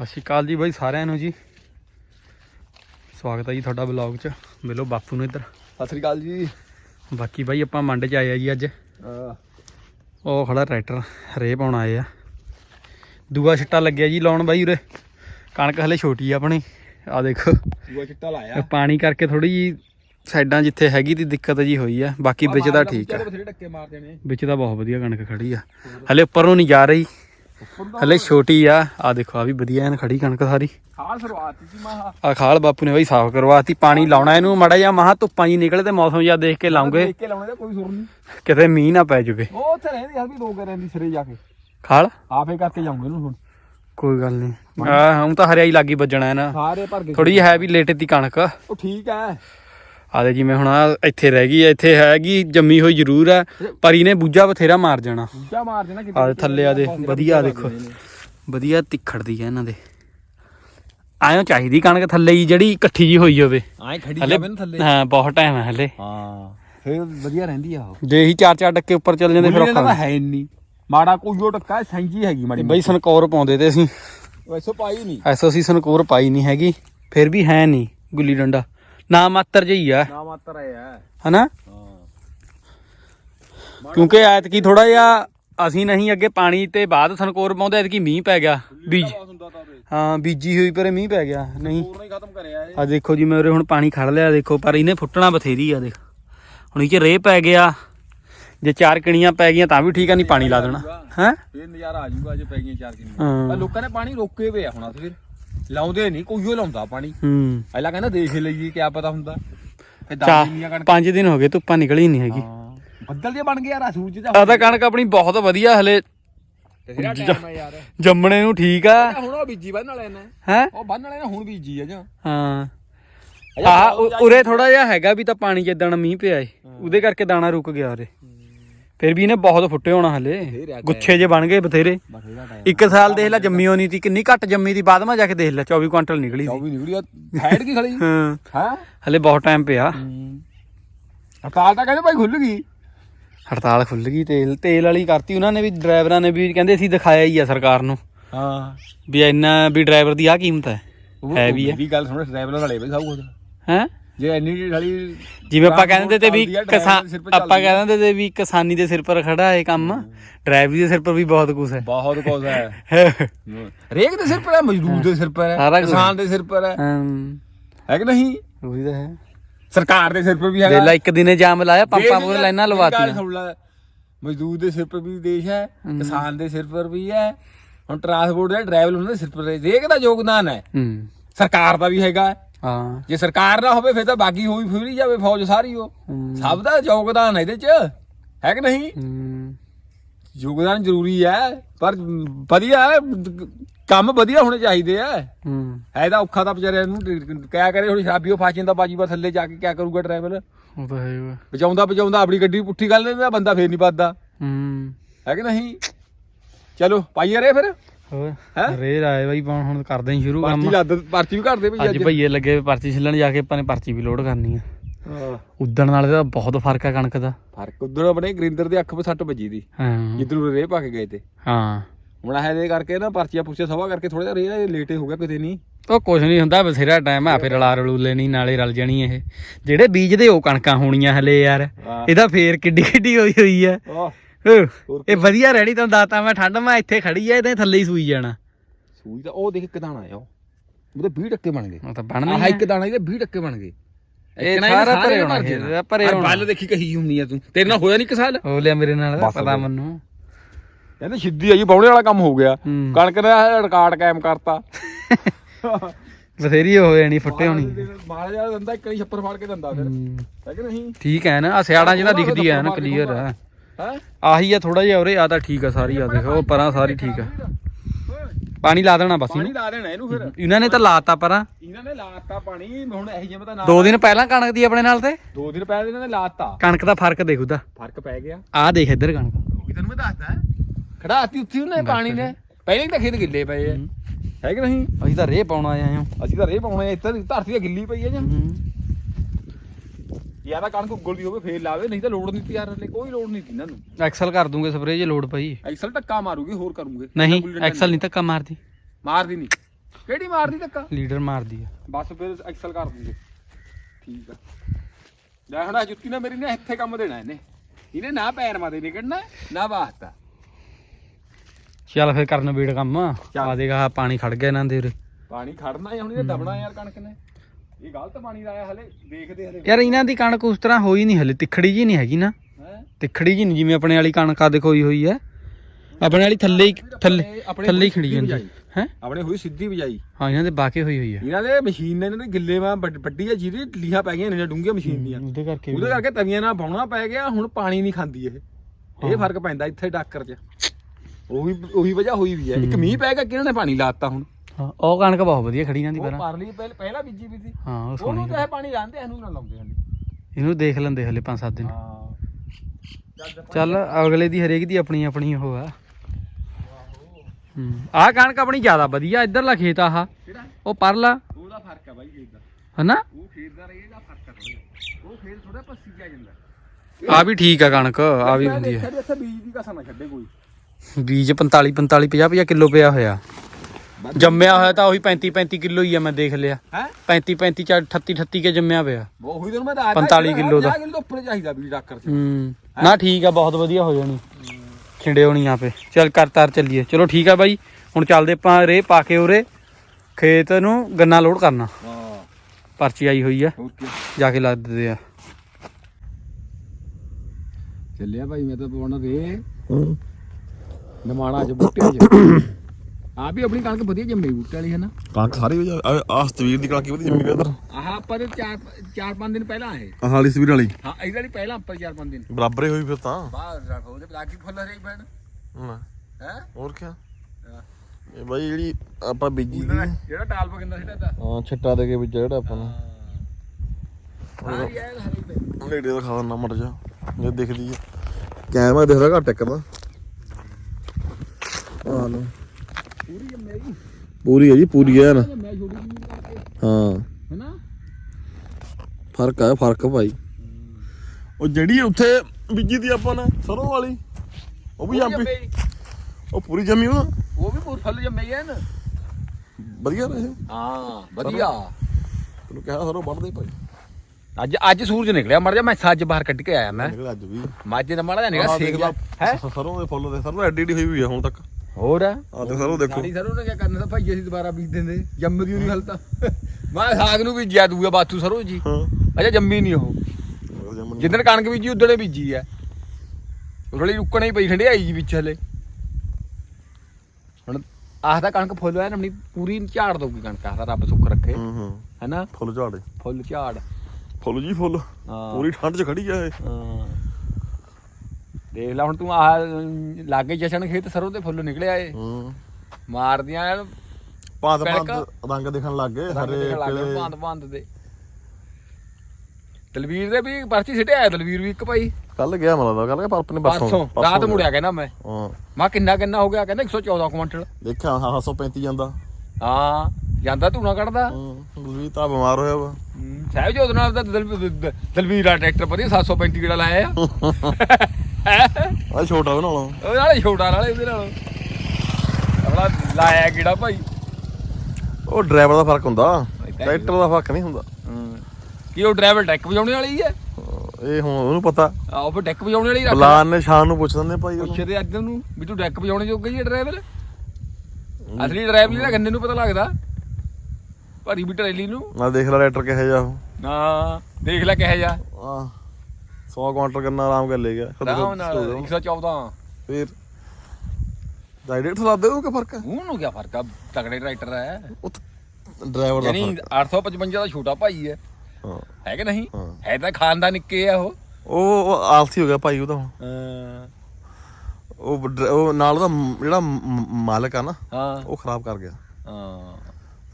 ਸਤਿ ਸ਼੍ਰੀ ਅਕਾਲ ਜੀ ਬਾਈ ਸਾਰਿਆਂ ਨੂੰ ਜੀ। ਸਵਾਗਤ ਹੈ ਜੀ ਤੁਹਾਡਾ ਬਲੌਗ 'ਚ। ਮਿਲੋ ਬਾਪੂ ਨੂੰ ਇੱਧਰ। ਸਤਿ ਸ੍ਰੀ ਅਕਾਲ ਜੀ। ਬਾਕੀ ਬਾਈ ਆਪਾਂ ਮੰਡ 'ਚ ਆਏ ਆ ਜੀ ਅੱਜ। ਉਹ ਖੜਾ ਟਰੈਕਟਰ ਰੇ ਪਾਉਣ ਆਏ ਆ। ਦੂਆ ਛਿੱਟਾ ਲੱਗਿਆ ਜੀ ਲਾਉਣ ਬਾਈ ਉਰੇ। ਕਣਕ ਹਲੇ ਛੋਟੀ ਆ ਆਪਣੀ। ਆ ਦੇਖੋ। ਸੂਆ ਚਿੱਟਾ ਲਾਇਆ। ਪਾਣੀ ਕਰਕੇ ਥੋੜੀ ਜੀ ਸਾਈਡਾਂ ਜਿੱਥੇ ਹੈਗੀ ਦੀ ਦਿੱਕਤ ਜੀ ਹੋਈ ਆ। ਬਾਕੀ ਵਿੱਚ ਦਾ ਠੀਕ ਆ। ਵਿੱਚ ਦਾ ਬਹੁਤ ਵਧੀਆ ਕਣਕ ਖੜੀ ਆ। ਹਲੇ ਉੱਪਰ ਨੂੰ ਨਹੀਂ ਜਾ ਰਹੀ। ਹਲੇ ਛੋਟੀ ਆ ਆ ਦੇਖੋ ਆ ਵੀ ਵਧੀਆ ਐਨ ਖੜੀ ਕਣਕ ਸਾਰੀ। ਖਾਲ ਸ਼ੁਰੂਆਤ ਸੀ ਮਹਾ ਆ ਖਾਲ ਬਾਪੂ ਨੇ ਬਾਈ ਸਾਫ਼ ਕਰਵਾਤੀ ਪਾਣੀ ਲਾਉਣਾ ਇਹਨੂੰ ਮੜਾ ਜਾ ਮਹਾ ਧੁੱਪਾਂ ਜੀ ਨਿਕਲੇ ਤੇ ਮੌਸਮ ਜਿਹਾ ਦੇਖ ਕੇ ਲਾਉਂਗੇ। ਦੇਖ ਕੇ ਲਾਉਣੇ ਦਾ ਕੋਈ ਸੁਰ ਨਹੀਂ ਕਿਤੇ ਮੀਂਹ ਨਾ ਪੈ ਜਾਵੇ। ਉਹ ਉੱਥੇ ਰਹਿੰਦੀ ਹਰ ਵੀ ਦੋ ਕਰਾਂ ਦੀ ਸਿਰੇ ਜਾ ਕੇ। ਖਾਲ? ਆਪੇ ਕਰਕੇ ਜਾਉਂਗੇ ਇਹਨੂੰ ਹੁਣ। ਕੋਈ ਗੱਲ ਨਹੀਂ ਆ ਹੁਣ ਤਾਂ ਹਰਿਆਈ ਲੱਗੀ ਵੱਜਣਾ ਹੈ ਨਾ ਸਾਰੇ ਭਰ ਕੇ ਥੋੜੀ ਹੈ ਵੀ ਲੇਟੇ ਦੀ ਕਣਕ। ਉਹ ਠੀਕ ਹੈ। ਆ ਦੇ ਜਿਵੇਂ ਹੁਣ ਆਹ ਇੱਥੇ ਰਹਿ ਗਈ ਆ, ਇੱਥੇ ਹੈਗੀ ਜੰਮੀ ਹੋਈ ਜ਼ਰੂਰ ਆ ਪਰ ਇਹਨੇ ਬੂਝਾ ਬਥੇਰਾ ਮਾਰ ਜਾਣਾ। ਦੂਜਾ ਮਾਰ ਦੇਣਾ ਕਿਤੇ ਆ ਦੇ ਥੱਲੇ ਆ ਦੇ ਵਧੀਆ ਦੇਖੋ। ਵਧੀਆ ਤਿੱਖੜਦੀ ਹੈ ਇਹਨਾਂ ਦੇ। ਆਇਓ ਚਾਹੀਦੀ ਕਣਕ ਥੱਲੇ ਹੀ ਜਿਹੜੀ ਇਕੱਠੀ ਜੀ ਹੋਈ ਹੋਵੇ। ਆਏ ਖੜੀ ਹਲੇ ਜਾਵੇ ਨਾ ਥੱਲੇ। ਹਾਂ ਬਹੁਤ ਟਾਈਮ ਹੈ ਹਲੇ। ਹਾਂ ਫੇਰ ਵਧੀਆ ਰਹਿੰਦੀ ਆ ਉਹ। ਜੇ ਹੀ ਚਾਰ ਚਾਰ ਟੱਕੇ ਉੱਪਰ ਚੱਲ ਜਾਂਦੇ ਫਿਰ ਔਖਾ ਤਾਂ ਹੈ ਨਹੀਂ ਮਾੜਾ ਕੋਈ ਉਹ ਟੱਕਾ ਸੈਂਜੀ ਹੈਗੀ ਮਾੜੀ ਬਈ ਸਨਕੌਰ ਪਾਉਂਦੇ ਤੇ ਅਸੀਂ। ਵੈਸੋ ਪਾਈ ਨਹੀਂ ਪਾਈ ਨਹੀਂ ਹੈਗੀ ਫਿਰ ਵੀ ਹੈ ਨਹੀਂ ਗੁੱਲੀ ਡੰਡਾ। ਨਾ ਮਾਤਰ ਜਈ ਆ। ਨਾ ਮਾਤਰ ਹੈ ਹਨਾ? ਕਿਉਂਕਿ ਐਤਕੀ ਥੋੜਾ ਜਿਹਾ ਅਸੀਂ ਨਹੀਂ ਅੱਗੇ ਪਾਣੀ ਤੇ ਬਾਅਦ ਸਨਕੌਰ ਪਾਉਂਦੇ ਐਤਕੀ ਮੀਂਹ ਪੈ ਗਿਆ। ਬੀਜ ਹਾਂ ਬੀਜੀ ਹੋਈ ਪਰ ਮੀਂਹ ਪੈ ਗਿਆ। ਨਹੀਂ। ਹੋਰ ਨਹੀਂ ਖਤਮ ਕਰਿਆ ਇਹ। ਆ ਦੇਖੋ ਜੀ ਮੇਰੇ ਹੁਣ ਪਾਣੀ ਖੜ ਲਿਆ ਦੇਖੋ ਪਰ ਇਹਨੇ ਫੁੱਟਣਾ ਬਥੇਰੀ ਆ ਦੇਖ। ਹੁਣ ਇਹ ਚ ਰੇ ਪੈ ਗਿਆ। ਜੇ ਚਾਰ ਕਿਣੀਆਂ ਪੈ ਗਈਆਂ ਤਾਂ ਵੀ ਠੀਕ ਆ ਨਹੀਂ ਪਾਣੀ ਲਾ ਦੇਣਾ। ਹੈ? ਇਹ ਨਜ਼ਾਰਾ ਆ ਜਾਊਗਾ ਜੇ ਪੈ ਗਈਆਂ ਚਾਰ। ਪਰ ਲੋਕਾਂ ਨੇ ਪਾਣੀ ਰੋਕੇ ਵੇ ਆ ਹੁਣ ਫਿਰ। ਲਾਉਂਦੇ ਨਹੀਂ ਕੋਈ ਉਹ ਲਾਉਂਦਾ ਪਾਣੀ। ਹੂੰ। ਪਹਿਲਾਂ ਕਹਿੰਦਾ ਦੇਖ ਲਈਏ ਕਿਆ ਪਤਾ ਹੁੰਦਾ। ਫਿਰ ਕਣਕ ਪੰਜ ਦਿਨ ਹੋ ਗਏ ਧੁੱਪਾਂ ਨਿਕਲੀ ਨਹੀਂ ਹੈਗੀ। ਹਾਂ। ਬੱਦਲ ਜੇ ਬਣ ਗਿਆ ਯਾਰ ਆਹ ਸੂਰਜ ਦਾ ਆ ਤਾਂ ਕਣਕ ਆਪਣੀ ਬਹੁਤ ਵਧੀਆ ਹਲੇ। ਤੇਰਾ ਟਾਈਮ ਹੈ ਯਾਰ। ਜੰਮਣੇ ਨੂੰ ਠੀਕ ਆ। ਹੁਣ ਉਹ ਬੀਜੀ ਬੰਨ ਵਾਲੇ ਨੇ। ਹੈ? ਉਹ ਬੰਨ ਵਾਲੇ ਨੇ ਹੁਣ ਬੀਜੀ ਆ ਜਾਂ। ਹਾਂ। ਆ ਉਰੇ ਥੋੜਾ ਜਿਹਾ ਹੈਗਾ ਵੀ ਤਾਂ ਪਾਣੀ ਜਿੱਦਣ ਮੀਂਹ ਪਿਆ ਏ। ਉਹਦੇ ਕਰਕੇ ਦਾਣਾ ਰੁਕ ਗਿਆ ਉਰੇ। ਫਿਰ ਵੀ ਇਹਨੇ ਬਹੁਤ ਫੁੱਟੇ ਹੋਣਾ ਹਲੇ। ਗੁੱਛੇ ਜੇ ਬਣ ਗਏ ਬਥੇਰੇ। ਇੱਕ ਸਾਲ ਦੇਖ ਲੈ ਜੰਮੀ ਹੋਣੀ ਸੀ ਕਿੰਨੀ ਘੱਟ ਜੰਮੀ ਦੀ ਬਾਅਦ ਮਾ ਜਾ ਕੇ ਦੇਖ ਲੈ 24 ਕੁਇੰਟਲ ਨਿਕਲੀ ਸੀ। 24 ਨਿਕਲੀ ਆ ਹੈਡ ਕੀ ਖੜੀ? ਹਾਂ। ਹਾਂ? ਹਲੇ ਬਹੁਤ ਟਾਈਮ ਪਿਆ। ਹੜਤਾਲ ਤਾਂ ਕਹਿੰਦੇ ਭਾਈ ਖੁੱਲ ਗਈ। ਹੜਤਾਲ ਖੁੱਲ ਗਈ ਤੇਲ ਤੇਲ ਵਾਲੀ ਕਰਤੀ ਉਹਨਾਂ ਨੇ ਵੀ ਡਰਾਈਵਰਾਂ ਨੇ ਵੀ ਕਹਿੰਦੇ ਅਸੀਂ ਦਿਖਾਇਆ ਹੀ ਆ ਸਰਕਾਰ ਨੂੰ। ਹਾਂ। ਵੀ ਇੰਨਾ ਵੀ ਡਰਾਈਵਰ ਦੀ ਆ ਕੀਮਤ ਹੈ। ਹੈ ਵੀ ਆ। ਵੀ ਗੱਲ ਸੁਣ ਡਰਾਈਵਰ ਵਾਲੇ ਵੀ ਸਭ ਕੁਝ ਹੈ? ਜੇ ਇੰਨੀ ਸਾਲੀ ਜਿਵੇਂ ਆਪਾਂ ਕਹਿੰਦੇ ਤੇ ਵੀ ਕਿਸਾਨ ਆਪਾਂ। ਕਹਿੰਦੇ ਤੇ ਵੀ ਕਿਸਾਨੀ ਦੇ ਸਿਰ ਪਰ ਖੜਾ ਹੈ ਕੰਮ। ਡਰਾਈਵਰੀ ਦੇ ਸਿਰ ਪਰ ਵੀ ਬਹੁਤ ਕੁਝ ਹੈ। ਬਹੁਤ ਕੁਝ ਹੈ। ਰੇਕ ਦੇ ਸਿਰ ਪਰ ਹੈ ਮਜ਼ਦੂਰ ਦੇ ਸਿਰ ਪਰ ਹੈ। ਕਿਸਾਨ ਦੇ ਸਿਰ ਪਰ ਹੈ। ਹੈ। ਕਿ ਨਹੀਂ? ਉਹੀ ਤਾਂ ਹੈ। ਸਰਕਾਰ ਦੇ ਸਿਰ ਪਰ ਵੀ ਹੈਗਾ। ਲੈ ਇੱਕ ਦਿਨੇ ਜਾਮ ਲਾਇਆ ਪੰਪਾਂ ਦੀ ਲਾਈਨਾਂ ਲਵਾਤੀਆਂ। ਮਜ਼ਦੂਰ ਦੇ ਸਿਰ ਪਰ ਵੀ ਦੇਸ਼ ਹੈ ਕਿਸਾਨ ਦੇ ਸਿਰ ਪਰ ਵੀ ਹੈ। ਹੁਣ ਟਰਾਂਸਪੋਰਟ ਦੇ ਡਰਾਈਵਰ ਉਹਨਾਂ ਦੇ ਸਿਰ ਪਰ। ਰੇਕ ਦਾ ਯੋਗਦਾਨ ਹੂੰ। ਸਰਕਾਰ ਦਾ ਵੀ ਹੈਗਾ। ਹਾਂ। ਜੇ ਸਰਕਾਰ ਨਾ ਹੋਵੇ ਫਿਰ ਤਾਂ ਬਾਗੀ ਹੋਈ ਫਿਰੀ ਜਾਵੇ ਫੌਜ ਸਾਰੀ ਉਹ। ਸਭ ਦਾ ਯੋਗਦਾਨ ਹੈ ਇਹਦੇ ਚ। ਹੈ ਕਿ ਨਹੀਂ? ਯੋਗਦਾਨ ਜ਼ਰੂਰੀ ਹੈ ਪਰ ਵਧੀਆ ਕੰਮ ਵਧੀਆ ਹੋਣੇ ਚਾਹੀਦੇ ਆ। ਹੂੰ। ਤਾਂ ਔਖਾ ਤਾਂ ਵਿਚਾਰਿਆਂ ਨੂੰ ਕਿਆ ਕਰੇ ਹੁਣ ਸ਼ਰਾਬੀਓ ਫਸ ਜਾਂਦਾ ਬਾਜੀ ਬਾ ਥੱਲੇ ਜਾ ਕੇ ਕਿਆ ਕਰੂਗਾ ਡਰਾਈਵਰ ਉਹ ਤਾਂ ਹੈ ਵਾ। ਬਚਾਉਂਦਾ ਬਚਾਉਂਦਾ ਆਪਣੀ ਗੱਡੀ ਪੁੱਠੀ ਕਰ ਲੈਂਦਾ ਬੰਦਾ ਫੇਰ ਨਹੀਂ ਵੱਜਦਾ ਹੂੰ। ਹੈ ਕਿ ਨਹੀਂ? ਚਲੋ ਪਾਈਏ ਰੇ ਫਿਰ। ਹੋਰ? ਹੈਂ? ਰੇ ਰਾਏ ਬਾਈ ਪਾਉਣ ਹੁਣ ਕਰਦੇ ਹਾਂ ਸ਼ੁਰੂ ਪਰਚੀ ਕੰਮ ਲੱਦ ਪਰਚੀ ਵੀ ਘੱਟਦੇ ਵੀ ਅੱਜ ਭਈਏ ਲੱਗੇ ਹੋਏ ਪਰਚੀ ਛਿੱਲਣ ਜਾ ਕੇ ਆਪਾਂ ਨੇ ਪਰਚੀ ਵੀ ਲੋਡ ਕਰਨੀ ਆ। ਉਦਣ ਨਾਲ ਤਾਂ ਬਹੁਤ ਫ਼ਰਕ ਆ ਕਣਕ ਦਾ। ਫ਼ਰਕ ਉਧਰ ਆਪਣੇ ਗਰਿੰਦਰ ਦੇ ਅੱਖ 'ਤੇ ਸੱਟ ਵੱਜੀ ਦੀ। ਹਾਂ। ਜਿੱਧਰੋਂ ਰੇ ਪਾ ਕੇ ਗਏ ਤੇ। ਹਾਂ। ਹੁਣ ਦੇ ਕਰਕੇ ਨਾ ਪਰਚੀਆਂ ਪੁੱਛੇ ਸਵਾ ਕਰਕੇ ਥੋੜਾ ਜਿਹਾ ਰੇ ਲੇਟੇ ਹੋ ਗਿਆ ਕਿਤੇ ਨਹੀਂ। ਉਹ ਕੁਝ ਨਹੀਂ ਹੁੰਦਾ ਬਥੇਰਾ ਟਾਈਮ ਆ ਫਿਰ ਰਲਾ ਰਲੂਲੇ ਨਹੀਂ ਨਾਲੇ ਰਲ ਜਾਣੀ ਇਹ। ਜਿਹੜੇ ਬੀਜਦੇ ਉਹ ਕਣਕਾਂ ਹੋਣੀਆਂ ਹਲੇ ਯਾਰ। ਇਹਦਾ ਫੇਰ ਕਿੱਡੀ ਕਿੱਡੀ ਹੋਈ ਹੋਈ ਆ। ਆਹ ਇਹ ਵਧੀਆ ਰਹਿਣੀ ਤੁਹਾਨੂੰ ਦੱਸਤਾ ਮੈਂ ਠੰਡ ਮੈਂ ਇੱਥੇ ਖੜੀ ਆ ਇਹਦੇ ਥੱਲੇ ਹੀ ਸੂਈ ਜਾਣਾ। ਸੂਈ ਤਾਂ ਉਹ ਦੇਖ ਇੱਕ ਦਾਣਾ ਆ ਉਹ। ਉਹਦੇ 20 ਟੱਕੇ ਬਣ ਗਏ। ਉਹ ਤਾਂ ਬਣਨੀ ਆਹ ਆ। ਇੱਕ ਦਾਣਾ ਇਹਦੇ 20 ਟੱਕੇ ਬਣ ਗਏ। ਇਹ ਸਾਰਾ ਭਰੇ ਹੋਣਾ। ਦਾ, ਭਰੇ ਹੋਣਾ। ਬੱਲ ਦੇਖੀ ਕਹੀ ਹੁੰਨੀ ਆ ਤੂੰ। ਤੇਰੇ ਨਾਲ ਹੋਇਆ ਨਹੀਂ ਕਿਸਾਲ ਹੋ ਲਿਆ ਮੇਰੇ ਨਾਲ ਪਤਾ। ਮੈਨੂੰ। ਕਹਿੰਦੇ ਸਿੱਧੀ ਆ ਜੀ ਬੌਣੇ ਵਾਲਾ ਕੰਮ ਹੋ ਗਿਆ। ਕਣਕ ਦਾ ਰਿਕਾਰਡ ਕਾਇਮ ਕਰਤਾ। ਬਥੇਰੀ ਹੋ ਜਾਣੀ ਫੁੱਟੇ ਹੋਣੀ। ਮਾੜਾ ਜਿਹਾ ਦੰਦਾ ਇੱਕ ਛੱਪਰ ਫਾੜ ਕੇ ਦੰਦਾ ਫਿਰ। ਹੂੰ। ਹੈ ਕਿ ਨਹੀਂ? ਠੀਕ ਹੈ ਨਾ ਆ ਸਿਆੜਾਂ ਜਿਹਨਾਂ ਦਿਖਦੀ ਹੈ ਨਾ ਕਲੀਅਰ ਆ। ਹੈ? ਆਹੀ ਆ ਥੋੜਾ ਜਿਹਾ ਉਰੇ ਆ ਤਾਂ ਠੀਕ ਆ ਸਾਰੀ ਆ ਦੇਖੋ ਉਹ ਪਰਾਂ ਸਾਰੀ ਠੀਕ ਆ। ਪਾਣੀ ਲਾ ਦੇਣਾ ਬਸ ਪਾਣੀ ਇਹਨੂੰ। ਲਾ ਦੇਣਾ ਇਹਨੂੰ ਫਿਰ। ਇਹਨਾਂ ਨੇ ਤਾਂ ਲਾਤਾ ਪਰਾਂ। ਇਹਨਾਂ ਨੇ ਲਾਤਾ ਪਾਣੀ ਹੁਣ ਇਹ ਜਿਵੇਂ ਤਾਂ ਨਾ ਦੋ ਦਿਨ ਪਹਿਲਾਂ ਕਣਕ ਦੀ ਆਪਣੇ ਨਾਲ ਤੇ? ਦੋ ਦਿਨ ਪਹਿਲੇ ਇਹਨਾਂ ਨੇ ਲਾਤਾ। ਕਣਕ ਦਾ ਫ਼ਰਕ ਦੇਖ ਉਹਦਾ ਫ਼ਰਕ ਪੈ ਗਿਆ। ਆਹ ਦੇਖ ਇੱਧਰ ਕਣਕ। ਉਹ ਤੈਨੂੰ ਮੈਂ ਦੱਸਦਾ ਖੜਾਤੀ ਉੱਥੇ ਉਹਨੇ ਪਾਣੀ ਨੇ। ਪਹਿਲੇ ਹੀ ਤਾਂ ਖੇਤ ਗਿੱਲੇ ਪਏ ਆ। ਹੈ। ਕਿ ਨਹੀਂ? ਅਸੀਂ ਤਾਂ ਰੇ ਪਾਉਣ ਆਏ ਆਂ ਅਸੀਂ ਤਾਂ ਰੇ ਪਾਉਣੇ ਇੱਥੇ ਧਰਤੀ ਤਾਂ ਗਿੱਲੀ ਪਈ ਹੈ ਜਾਂ। ਤਾਂ ਕਣਕ ਉਗਲਦੀ ਹੋਵੇ ਫੇਰ ਲਾਵੇ ਨਹੀਂ ਤਾਂ ਲੋੜ ਨਹੀਂ ਤਿਆਰ ਹਲੇ ਕੋਈ ਲੋੜ ਨਹੀਂ ਤੀ ਇਹਨਾਂ ਨੂੰ। ਐਕਸਲ ਕਰ ਦੂੰਗੇ ਸਪਰੇ ਜੇ ਲੋਡ ਪਈ। ਐਕਸਲ ਧੱਕਾ ਮਾਰੂਗੀ ਹੋਰ ਕਰੂਗੇ। ਨਹੀਂ ਐਕਸਲ ਨਹੀਂ ਧੱਕਾ ਮਾਰਦੀ। ਮਾਰਦੀ ਨਹੀਂ। ਕਿਹੜੀ ਮਾਰਦੀ ਧੱਕਾ? ਲੀਡਰ ਮਾਰਦੀ ਆ। ਬਸ ਫਿਰ ਐਕਸਲ ਕਰ ਦੂੰਗੇ। ਠੀਕ ਆ। ਲੈ ਹੁਣ ਜੁੱਤੀ ਨਾ ਮੇਰੀ ਨੇ ਇੱਥੇ ਕੰਮ ਦੇਣਾ ਇਹਨੇ। ਇਹਨੇ ਨਾ ਪੈਰ ਮਾਦੇ ਨਿਕੜਨਾ ਨਾ ਵਾਸਤਾ। ਚੱਲ ਫਿਰ ਕਰਨ ਵੀੜ ਕੰਮ। ਆ ਦੇਗਾ ਪਾਣੀ ਖੜ ਗਿਆ ਇਹਨਾਂ ਦੇ ਉਰੇ। ਪਾਣੀ ਖੜਨਾ ਹੈ ਹੁਣ ਇਹ ਦਬਣਾ ਯਾਰ ਕਣਕ ਨੇ। ਇਹ ਗਲਤ ਪਾਣੀ ਲਾਇਆ ਹਲੇ ਦੇਖਦੇ ਹਲੇ। ਯਾਰ ਇਹਨਾਂ ਦੀ ਕਣਕ ਉਸ ਤਰ੍ਹਾਂ ਹੋਈ ਨਹੀਂ ਹਲੇ ਤਿੱਖੜੀ ਜੀ ਨਹੀਂ ਹੈਗੀ ਨਾ। ਹੈ? ਤਿੱਖੜੀ ਜੀ ਨਹੀਂ ਜਿਵੇਂ ਆਪਣੇ ਵਾਲੀ ਕਣਕ ਆ ਦੇਖੋ ਹੋਈ ਹੋਈ ਹੈ। ਆਪਣੇ ਵਾਲੀ ਥੱਲੇ ਹੀ ਥੱਲੇ ਥੱਲੇ ਹੀ ਖੜੀ ਜਾਂਦੀ। ਹੈ? ਆਪਣੇ ਹੋਈ ਸਿੱਧੀ ਵਜਾਈ ਹਾਂ ਇਹਨਾਂ ਦੇ ਬਾਕੇ ਹੋਈ ਹੋਈ ਹੈ। ਇਹਨਾਂ ਦੇ ਮਸ਼ੀਨ ਨੇ ਇਹਨਾਂ ਦੇ ਗਿੱਲੇ ਵਾਂ ਵੱਡ- ਵੱਡੀ ਆ ਜਿਹਦੀ ਲੀਹਾਂ ਪੈ ਗਈਆਂ ਨੇ ਡੂੰਘੀਆਂ ਮਸ਼ੀਨ ਦੀਆਂ। ਉਹਦੇ ਕਰਕੇ ਉਹਦੇ ਕਰਕੇ ਤਵੀਆਂ ਨਾਲ ਬਾਉਣਾ ਪੈ ਗਿਆ ਹੁਣ ਪਾਣੀ ਨਹੀਂ ਖਾਂਦੀ ਇਹ। ਇਹ ਫ਼ਰਕ ਪੈਂਦਾ ਇੱਥੇ ਡਾਕਰ 'ਚ। ਉਹੀ ਉਹੀ ਵਜ੍ਹਾ ਹੋਈ ਵੀ ਹੈ। ਇੱਕ ਮੀਂਹ ਪੈ ਗਿਆ ਕਿਹਨਾਂ ਨੇ ਪਾਣੀ ਲਾਤਾ ਹੁਣ? ਹਾਂ ਉਹ ਕਣਕ ਬਹੁਤ ਵਧੀਆ ਖੜੀ ਜਾਂਦੀ ਉਹ ਪਹਿਲਾਂ। ਪਰਲੀ ਪਹਿਲ- ਪਹਿਲਾਂ ਬੀਜੀ ਵੀ ਸੀ। ਹਾਂ ਉਹ ਉਹਨੂੰ ਸੋਹਣੀ ਤਾਂ ਇਹ ਪਾਣੀ ਲਾਉਂਦੇ ਇਹਨੂੰ ਨਾ ਲਾਉਂਦੇ ਹਲੇ। ਇਹਨੂੰ ਦੇਖ ਲੈਂਦੇ ਹਲੇ 5-7 ਦਿਨ। ਹਾਂ। ਚੱਲ ਅਗਲੇ ਦੀ ਹਰੇਕ ਦੀ ਆਪਣੀ ਆਪਣੀ ਉਹ ਆ। ਹੂੰ ਆਹ ਕਣਕ ਆਪਣੀ ਜ਼ਿਆਦਾ ਵਧੀਆ ਇੱਧਰਲਾ ਖੇਤ ਆਹ। ਕਿਹੜਾ? ਉਹ ਪਰਲਾ। ਉਹਦਾ ਫ਼ਰਕ ਹੈ ਬਾਈ ਖੇਤ ਦਾ। ਹਨਾ? ਉਹ ਖੇਤ ਦਾ ਰਹੇਗਾ ਫ਼ਰਕ ਹੈ ਥੋੜਾ ਉਹ ਖੇਤ ਥੋੜਾ ਪੱਸੀ ਜਾ ਜਾਂਦਾ। ਆ ਵੀ ਠੀਕ ਆ ਕਣਕ ਆ ਵੀ ਹੁੰਦੀ ਇੱਥੇ ਬੀਜ ਦੀ ਕਸਮ ਨਾ ਛੱਡੇ ਕੋਈ। ਬੀਜ 45 45 50 50 ਕਿਲੋ ਪਿਆ ਹੋਇਆ। ਜੰਮਿਆ ਹੋਇਆ ਤਾਂ ਉਹੀ 35 35 ਕਿਲੋ ਹੀ ਆ ਮੈਂ ਦੇਖ ਲਿਆ। ਹੈ? 35 35 ਚ 38 38 ਕੇ ਜੰਮਿਆ ਪਿਆ। ਉਹ ਉਹੀ ਤੈਨੂੰ ਮੈਂ ਦੱਸਦਾ 45 ਕਿੱਲੋ ਦਾ। 50 ਕਿਲੋ ਤੋਂ ਉੱਪਰ ਚਾਹੀਦਾ ਬੀਜ ਡਾਕਰ ਚ। ਹੂੰ। ਨਾ ਠੀਕ ਆ ਬਹੁਤ ਵਧੀਆ ਹੋ ਜਾਣੀ। ਖਿੰਡੇ ਹੋਣੀ ਆਪੇ। ਚੱਲ ਕਰ ਤਾਰ ਚੱਲੀਏ। ਚਲੋ ਠੀਕ ਆ ਬਾਈ। ਹੁਣ ਚੱਲਦੇ ਆਪਾਂ ਰੇ ਪਾ ਕੇ ਉਰੇ। ਖੇਤ ਨੂੰ ਗੰਨਾ ਲੋਡ ਕਰਨਾ। ਹਾਂ। ਪਰਚੀ ਆਈ ਹੋਈ ਆ। ਹੋਰ ਕੀ ਜਾ ਕੇ ਲੱਦ ਦਿੰਦੇ ਆ। ਚੱਲਿਆ ਭਾਈ ਮੈਂ ਤਾਂ ਪਾਉਣਾ ਰੇ ਨਮਾਣਾ ਚ ਬੂਟਿਆਂ ਚ। ਆ ਵੀ ਆਪਣੀ ਕਣਕ ਵਧੀਆ ਜੰਮੀ ਬੂਟੇ ਵਾਲੀ ਹੈ ਨਾ। ਕਣਕ ਸਾਰੀ ਆਹ ਤਸਵੀਰ ਦੀ ਕਣਕ ਵਧੀਆ ਜੰਮੀ ਇਧਰ ਆਹ ਆਪਾਂ ਤੇ ਚਾਰ ਚਾਰ ਪੰਜ ਦਿਨ ਪਹਿਲਾਂ ਆਏ। ਆਹ ਵਾਲੀ ਤਸਵੀਰ ਵਾਲੀ। ਹਾਂ ਇਹਦੇ ਵਾਲੀ ਪਹਿਲਾਂ ਆਪਾਂ ਚਾਰ ਪੰਜ ਦਿਨ। ਬਰਾਬਰ ਹੀ ਹੋਈ ਫਿਰ ਤਾਂ। ਬਾਹਰ ਰੱਖੋ ਉਹਦੇ ਬਾਕੀ ਫੁੱਲ ਹਰੇ ਬੈਣ ਹਾਂ, ਹੈ? ਹੋਰ ਕੀ ਇਹ ਬਾਈ ਜਿਹੜੀ ਆਪਾਂ ਬੀਜੀ ਜਿਹੜਾ ਟਾਲ ਪਕਿੰਦਾ ਸੀ ਤਾਂ ਹਾਂ ਛੱਟਾ ਦੇ ਕੇ ਵਿੱਚ ਜਿਹੜਾ ਆਪਾਂ ਨੂੰ। ਹਾਂ। ਯਾਰ ਹਰੇ ਬੈਣ ਨੇੜੇ ਦਾ ਖਾ ਨਾ ਮਰ ਜਾ। ਜੇ ਦਿਖਦੀ ਹੈ ਕੈਮਰਾ ਦਿਖਦਾ ਘੱਟ ਇੱਕ ਦਾ ਆ ਲੋ ਪੂਰੀ ਹੈ ਜੀ ਪੂਰੀ ਹੈ ਨਾ। ਮੈਂ ਛੋਟੀ ਜਿਹੀ ਕਰਕੇ ਹਾਂ। ਹੈਨਾ? ਫ਼ਰਕ ਆ ਫ਼ਰਕ ਭਾਈ। ਉਹ ਜਿਹੜੀ ਉੱਥੇ ਬੀਜੀ ਦੀ ਆਪਾਂ ਨੇ ਸਰੋਂ ਵਾਲੀ ਉਹ ਵੀ ਆਪੀ ਉਹ ਪੂਰੀ ਜੰਮੀ ਉਹ? ਉਹ ਵੀ ਪੂਰ ਫੁੱਲ ਜੰਮੇ ਹੈ ਨਾ ਵਧੀਆ ਰਹੇ ਹਾਂ ਵਧੀਆ। ਤੈਨੂੰ ਕਿਹਾ ਸਰੋਂ ਵੱਢਦੇ ਭਾਈ। ਅੱਜ ਅੱਜ ਸੂਰਜ ਨਿਕਲਿਆ ਮਰ ਜਾ ਮੈਂ ਸੱਜ ਬਾਹਰ ਕੱਢ ਕੇ ਆਇਆ ਮੈਂ। ਨਿਕਲ ਅੱਜ ਵੀ। ਮਾਝੇ ਦਾ ਮਾੜਾ ਜਿਹਾ ਨਿਕਲਿਆ ਸੇਕ ਹੈ? ਸਰੋਂ ਦੇ ਫੁੱਲ ਦੇ ਸਰੋਂ ਐਡੀ ਐਡੀ ਹੋਈ ਹੋਈ ਆ ਹੁਣ ਤੱਕ। ਹੋਰ ਆ? ਆ ਤੇ ਸਰੋਂ ਦੇਖੋ। ਸਾਡੀ ਸਰੋਂ ਨੇ ਕੀ ਕਰਨਾ ਤਾਂ ਭਾਈ ਅਸੀਂ ਦੁਬਾਰਾ ਬੀਜ ਦਿੰਦੇ। ਜੰਮਦੀ ਨਹੀਂ ਹਲ ਤਾਂ ਮੈਂ ਸਾਗ ਨੂੰ ਬੀਜਿਆ ਦੂਆ ਬਾਥੂ ਸਰੋਂ ਜੀ। ਹਾਂ। ਅਜਾ ਜੰਮੀ ਨਹੀਂ ਉਹ। ਜਿੱਦਣ ਕਣਕ ਬੀਜੀ ਉਦੋਂ ਬੀਜੀ ਆ। ਥੋੜੀ ਰੁਕਣਾ ਹੀ ਪਈ ਠੰਡਿਆਈ ਜੀ ਵਿੱਚ ਹਲੇ। ਹੁਣ ਆਹ ਤਾਂ ਕਣਕ ਫੁੱਲ ਐ ਆਪਣੀ ਪੂਰੀ ਝਾੜ ਦਊਗੀ ਕਣਕ ਆਹ ਤਾਂ ਰੱਬ ਸੁੱਖ ਰੱਖੇ। ਹੂੰ ਹੂੰ। ਹੈਨਾ? ਫੁੱਲ ਝਾੜੇ। ਫੁੱਲ ਝਾੜ। ਫੁੱਲ ਜੀ ਫੁੱਲ। ਹਾਂ। ਪੂਰੀ ਠੰਡ 'ਚ ਖੜੀ ਆ ਇਹ। ਹਾਂ। ਦੇਖ ਲੈ ਹੁਣ ਤੂੰ ਆਹ ਲਾਗੇ ਜਸ਼ਨ ਖੇਤ ਸਰੋਂ ਦੇ ਫੁੱਲ ਨਿਕਲੇ ਆਏ। ਹੂੰ। ਮਾਰਦੀਆਂ ਐਨ ਭਾਂਤ। ਭਾਂਤ ਰੰਗ ਦੇਖਣ ਲੱਗ ਗਏ ਹਰੇ ਕਿਲੇ ਬੰਦ ਬੰਦ ਦੇ। ਦਲਵੀਰ ਦੇ ਵੀ ਪਰਚੀ ਸਿੱਟਿਆ ਆਇਆ ਦਲਵੀਰ ਵੀ ਇੱਕ ਭਾਈ। ਕੱਲ ਗਿਆ ਮਲਾ ਦਾ ਕੱਲ ਪਰਪ ਨੇ ਪਰਸੋਂ ਰਾਤ ਮੁੜਿਆ ਕਹਿੰਦਾ ਮੈਂ। ਹਾਂ। ਮਾ ਕਿੰਨਾ ਕਿੰਨਾ ਹੋ ਗਿਆ? ਕਹਿੰਦਾ 114 ਕੁਇੰਟਲ ਦੇਖਿਆ 735 ਜਾਂਦਾ। ਹਾਂ ਜਾਂਦਾ ਧੂਣਾ ਕੱਢਦਾ। ਹੂੰ ਦੂਜੀ ਤਾਂ ਬਿਮਾਰ ਹੋਇਆ ਵਾ। ਸਾਹਿਬ ਜੀ ਉਹਦੇ ਨਾਲ ਤਾਂ ਦਲ- ਦਲ- ਦਲਵੀਰ ਦਾ ਟਰੈਕਟਰ ਵਧੀਆ 735 ਕਿਹੜਾ ਲਾਇਆ ਆ। ਆ ਛੋਟਾ ਬਣਾ ਲਓ ਉਹ ਨਾਲੇ ਛੋਟਾ ਨਾਲੇ ਉਹਦੇ ਨਾਲ। ਆਪਣਾ ਲਾਇਆ ਕਿਹੜਾ ਭਾਈ? ਉਹ ਡਰਾਈਵਰ ਦਾ ਫ਼ਰਕ ਹੁੰਦਾ। ਟਰੈਕਟਰ ਦਾ ਫ਼ਰਕ ਨਹੀਂ ਹੁੰਦਾ। ਕੀ ਉਹ ਡਰਾਈਵਰ ਟੈਕ ਵਜਾਉਣੇ ਵਾਲੀ ਹੈ? ਇਹ ਹੁਣ ਉਹਨੂੰ ਪਤਾ। ਆਹ ਫਿਰ ਡੈਕ ਵਜਾਉਣੇ ਵਾਲੀ ਰੱਖ ਬਲਾਨ ਨੇ ਸ਼ਾਨ ਨੂੰ ਪੁੱਛ ਦਿੰਦੇ ਭਾਈ ਪੁੱਛਦੇ ਅੱਜ ਨੂੰ ਵੀ ਤੂੰ ਡੈਕ ਵਜਾਉਣੇ ਜੋਗਾ ਹੀ ਹੈ ਡਰਾਈਵਰ ਅਸਲੀ ਡਰਾਈਵਰ ਜਿਹੜਾ ਗੰਨੇ ਨੂੰ ਪਤਾ ਲੱਗਦਾ। ਭਰੀ ਵੀ ਟਰੈਲੀ ਨੂੰ। ਨਾ ਦੇਖ ਲੈ ਟਰੈਕਟਰ ਕਿਹੋ ਜਿਹਾ। ਉਹ ਨਾ ਦੇਖ ਲੈ ਕਿਹੋ ਜਿਹਾ। ਆ 100 ਕੁਆਂਟਲ ਗੰਨਾ ਆਰਾਮ ਕਰ ਲੈ ਗਿਆ ਆਰਾਮ ਨਾਲ 114 ਫਿਰ ਡਾਇਰੈਕਟ ਲਾ ਦੇ ਉਹ ਕੀ ਫ਼ਰਕ ਹੈ ਉਹਨੂੰ ਕੀ ਫ਼ਰਕ? ਆ ਤਗੜੇ ਟਰੈਕਟਰ ਹੈ। ਉਹ ਡਰਾਈਵਰ ਦਾ ਯਾਨੀ ਫ਼ਰਕ। 855 ਦਾ ਛੋਟਾ ਭਾਈ ਹੈ। ਹਾਂ। ਹੈ ਕਿ ਨਹੀਂ? ਹਾਂ। ਤਾਂ ਖਾਨਦਾਨ ਨਿੱਕੇ ਆ ਉਹ। ਉਹ ਉਹ ਆਲਸੀ ਹੋ ਗਿਆ ਭਾਈ ਉਹਦਾ ਹੁਣ। ਹਾਂ। ਉਹ ਉਹ ਨਾਲ ਉਹਦਾ ਜਿਹੜਾ ਮਾਲਕ ਆ ਨਾ ਹਾਂ। ਉਹ ਖਰਾਬ ਕਰ ਗਿਆ। ਹਾਂ।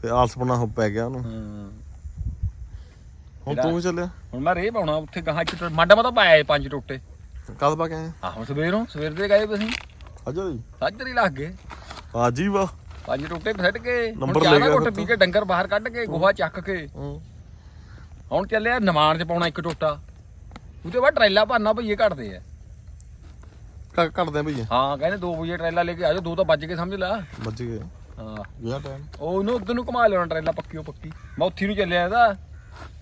ਤੇ ਆਲਸਪਣਾ ਹੋ ਪੈ ਗਿਆ ਉਹਨੂੰ। ਹਾਂ। ਹੁਣ ਤੂੰ ਵੀ ਚੱਲਿਆ। ਹੁਣ ਮੈਂ ਰੇ ਪਾਉਣਾ ਉੱਥੇ ਗਾਹਾਂ ਚ ਮਾਡਾ ਮਾ ਤਾਂ ਪਾਇਆ ਪੰਜ ਟੋਟੇ। ਕਦ ਪਾ ਕੇ ਆਏ ਆਹੋ ਸਵੇਰੋਂ ਸਵੇਰ ਦੇ ਗਏ ਤੁਸੀਂ। ਅੱਜਾ ਜੀ ਸਾਜਰੀ ਲੱਗ ਗਏ। ਹਾਜੀ ਵਾਹ ਪੰਜ ਟੋਟੇ ਫੱਟ ਕੇ ਨੰਬਰ ਲੈ ਦਾ ਗਿਆ ਫਿਰ ਪੀ ਕੇ ਡੰਗਰ ਬਾਹਰ ਕੱਢ ਕੇ ਗੋਹਾ ਚੱਕ ਕੇ। ਹੂੰ। ਹੁਣ ਚੱਲਿਆ ਨਿਮਾਣ ਚ ਪਾਉਣਾ ਇੱਕ ਟੋਟਾ। ਉਹਦੇ ਬਾਅਦ ਟਰੈਲਾ ਭਰਨਾ ਭਈਏ ਘਟਦੇ ਆ। ਕੱਟ ਕੱਟਦੇ ਭਈਆ ਹਾਂ ਕਹਿੰਦੇ 2 ਵਜੇ ਟਰੈਲਾ ਲੈ ਕੇ ਆ ਜਾਓ ਦੋ ਤਾਂ ਵੱਜ ਕੇ ਸਮਝ ਲਾ। ਵੱਜ ਗਏ। ਹਾਂ। ਗਿਆ ਟਾਈਮ ਉਹ ਉਹਨੂੰ ਉਧਰ ਨੂੰ ਘੁਮਾ ਲਿਆਉਣਾ ਟਰੇਲਾ ਪੱਕੀ ਉਹ ਪੱਕੀ। ਮੈਂ ਉੱਥੀ ਨੂੰ ਚੱਲਿਆ ਇਹਦਾ।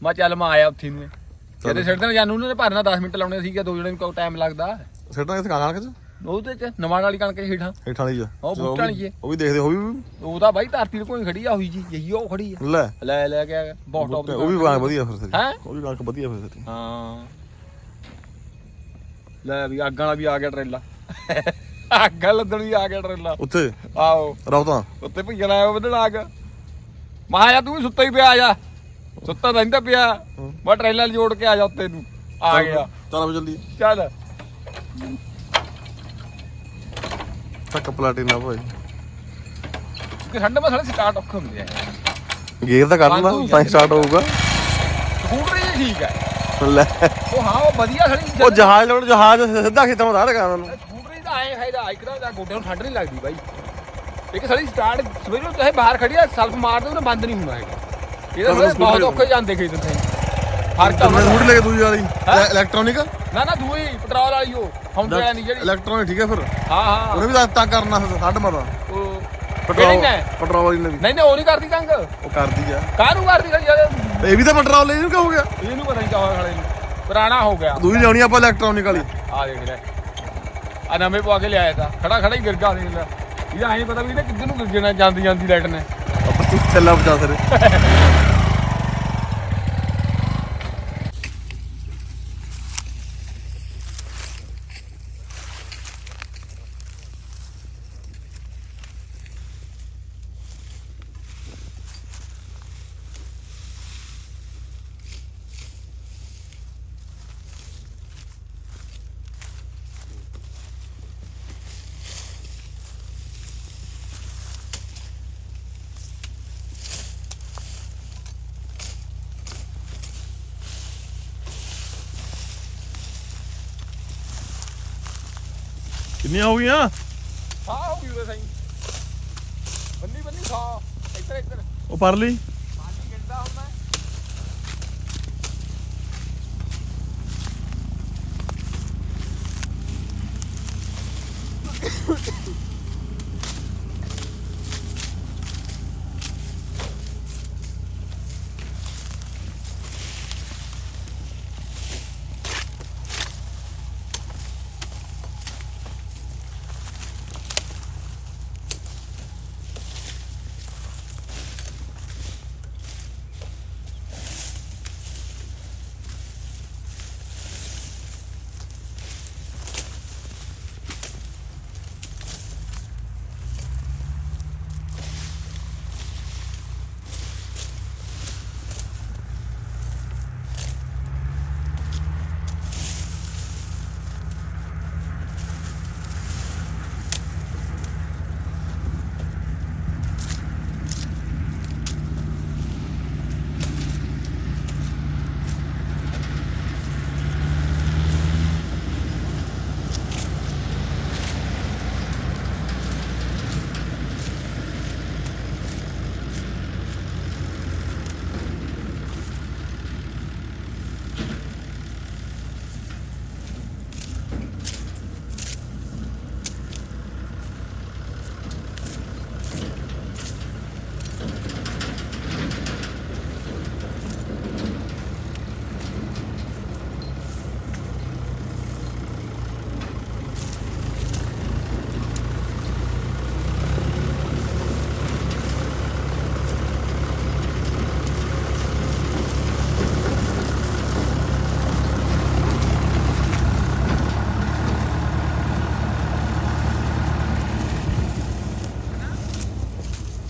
ਮੈਂ ਚੱਲ ਮੈਂ ਆਇਆ ਉੱਥੀ ਨੂੰ। ਕਿਤੇ ਸਿੱਟਣ ਜਾਨੂੰ ਉਹਨਾਂ ਨੇ ਭਰਨਾ 10 ਮਿੰਟ ਲਾਉਣੇ ਸੀਗੇ ਦੋ ਜਣੇ ਨੂੰ ਟਾਈਮ ਲੱਗਦਾ। ਸੇਟਾਂ ਇਸ ਕਾਂਗਾਂ ਚ? ਉਹਦੇ ਚ ਨਵਾਂ ਵਾਲੀ ਕਣਕ ਹੇਠਾਂ। ਹੇਠਾਂ ਵਾਲੀ ਆ ਉਹ ਬੂਟਾਂ ਵਾਲੀ। ਉਹ ਵੀ ਦੇਖਦੇ ਹੋ ਵੀ ਉਹ ਤਾਂ ਬਾਈ ਧਰਤੀ ਤੇ ਕੋਈ ਖੜੀ ਆ ਹੋਈ ਜੀ ਯਹੀ ਉਹ ਖੜੀ ਆ। ਲੈ। ਲੈ ਲੈ ਕੇ ਆ ਗਿਆ ਬਹੁਤ ਟੌਪ ਉਹ ਵੀ ਕਣਕ ਵਧੀਆ ਫਿਰ ਹੈਂ? ਉਹ ਵੀ ਕਣਕ ਵਧੀਆ ਫਿਰ ਤੇਰੀ। ਹਾਂ। ਲੈ ਵੀ ਅੱਗ ਵਾਲਾ ਵੀ ਆ ਗਿਆ ਟਰੇਲਾ। ਅੱਗ ਲੱਦਣ ਵੀ ਆ ਗਿਆ ਟਰੇਲਾ। ਉੱਥੇ? ਆਓ ਰੌਤਾਂ? ਉੱਤੇ ਭਈਆ ਲਾਇਆ ਵਧਣ ਅੱਗ। ਮਹਾ ਜਾ ਤੂੰ ਵੀ ਸੁੱਤਾ ਹੀ ਪਿਆ ਆ ਜਾ। ਸੁੱਤਾ ਰਹਿੰਦਾ ਪਿਆ। ਮੈਂ ਟਰੇਲਾ ਜੋੜ ਕੇ ਆ ਜਾ ਉੱਤੇ ਨੂੰ। ਆ ਗਿਆ। ਚੱਲ ਆ ਜਲਦੀ। ਚੱਲ। ਚੱਕ ਪਲਾਟੀਨਾ ਭਾਈ। ਕਿ ਠੰਡ ਮਸਲੇ ਸਟਾਰਟ ਔਖੇ ਹੁੰਦੇ ਆ। ਗੇਅਰ ਤਾਂ ਲਾ ਤਾਂ ਸਟਾਰਟ ਹੋਊਗਾ। ਸਕੂਟਰ ਹੀ ਠੀਕ ਹੈ ਲੈ। ਉਹ ਹਾਂ ਉਹ ਵਧੀਆ ਖੜੀ ਉਹ ਜਹਾਜ਼ ਲੋੜ ਜਹਾਜ਼ ਸਿੱਧਾ ਖੇਤਾਂ ਦਾ ਰਗਾ ਉਹਨੂੰ ਸਕੂਟਰੀ ਦਾ ਐ ਫਾਇਦਾ ਇੱਕ ਤਾਂ ਗੋਡਿਆਂ ਨੂੰ ਠੰਡ ਨਹੀਂ ਲੱਗਦੀ ਬਾਈ। ਇੱਕ ਸਾਡੀ ਸਟਾਰਟ ਸਵੇਰੇ ਨੂੰ ਚਾਹੇ ਬਾਹਰ ਖੜੀ ਆ ਸਲਫ ਮਾਰਦੇ ਉਹਨੇ ਬੰਦ ਨਹੀਂ ਹੋਣਾ ਹੈਗਾ। ਇਹਦਾ ਬਹੁਤ ਔਖੇ ਜਾਂਦੇ ਖੇਤ ਤੇ ਫ਼ਰਕ ਆ ਉਹਨਾਂ ਦਾ। ਲੈ ਦੂਜੀ ਵਾਲੀ। ਇਲੈਕਟ੍ਰੋਨਿਕ? ਨਾ ਨਾ ਦੂਈ ਪੈਟਰੋਲ ਵਾਲੀ ਉਹ। ਫਾਉਂਡਰ ਵਾਲੀ ਜਿਹੜੀ। ਇਲੈਕਟ੍ਰੋਨਿਕ ਠੀਕ ਹੈ ਫਿਰ? ਹਾਂ ਹਾਂ। ਉਹਨੇ ਵੀ ਤਾਂ ਕਰਨਾ ਕੱਢ ਮਾਰਾ ਉਹ ਪੈਟਰੋਲ ਪੈਟਰੋਲ ਵਾਲੀ ਨੇ ਨਹੀਂ ਨਹੀਂ ਉਹ ਨਹੀਂ ਕਰਦੀ ਤੰਗ ਉਹ ਕਰਦੀ ਆ। ਕਾਹਨੂੰ ਕਰਦੀ ਖੜੀ ਯਾਰ? ਇਹ ਵੀ ਤਾਂ ਪੈਟਰੋਲ ਲਈ ਨੂੰ ਕਿਉਂ ਹੋ ਗਿਆ। ਇਹਨੂੰ ਪਤਾ ਨਹੀਂ ਕਿਆ ਹੋਇਆ ਖੜੇ ਨੂੰ ਪੁਰਾਣਾ ਹੋ ਗਿਆ। ਦੂਜੀ ਲਿਆਉਣੀ ਆਪਾਂ ਇਲੈਕਟ੍ਰੋਨਿਕ ਵਾਲੀ। ਆ ਦੇਖ ਲੈ। ਆ ਨਵੇਂ ਪਵਾ ਕੇ ਲਿਆਇਆ ਤਾਂ। ਖੜਾ ਖੜਾ ਹੀ ਗਿਰ ਗਿਆ ਦੇਖ ਲੈ। ਇਹਦਾ ਐਂ ਪਤਾ ਵੀ ਇਹਨੇ ਕਿੱਧਰ ਨੂੰ ਗਿਰਨਾ ਜਾਂਦੀ ਜਾਂਦੀ ਲਾਈਟ ਨੇ। ਆਪਾਂ ਤੂੰ ਚੱਲਾ ਬਚਾ ਸਰੇ। ਕਿੰਨੀਆਂ ਹੋ ਗਈਆਂ? ਹਾਂ ਹੋ ਗਈ ਉਰੇ ਸਹੀ। ਬੰਨੀ ਬੰਨੀ ਖਾ। ਇੱਧਰ ਇੱਧਰ। ਉਹ ਪਰ ਲਈ ਪਾਣੀ ਗਿੰਦਾ ਹੁੰਦਾ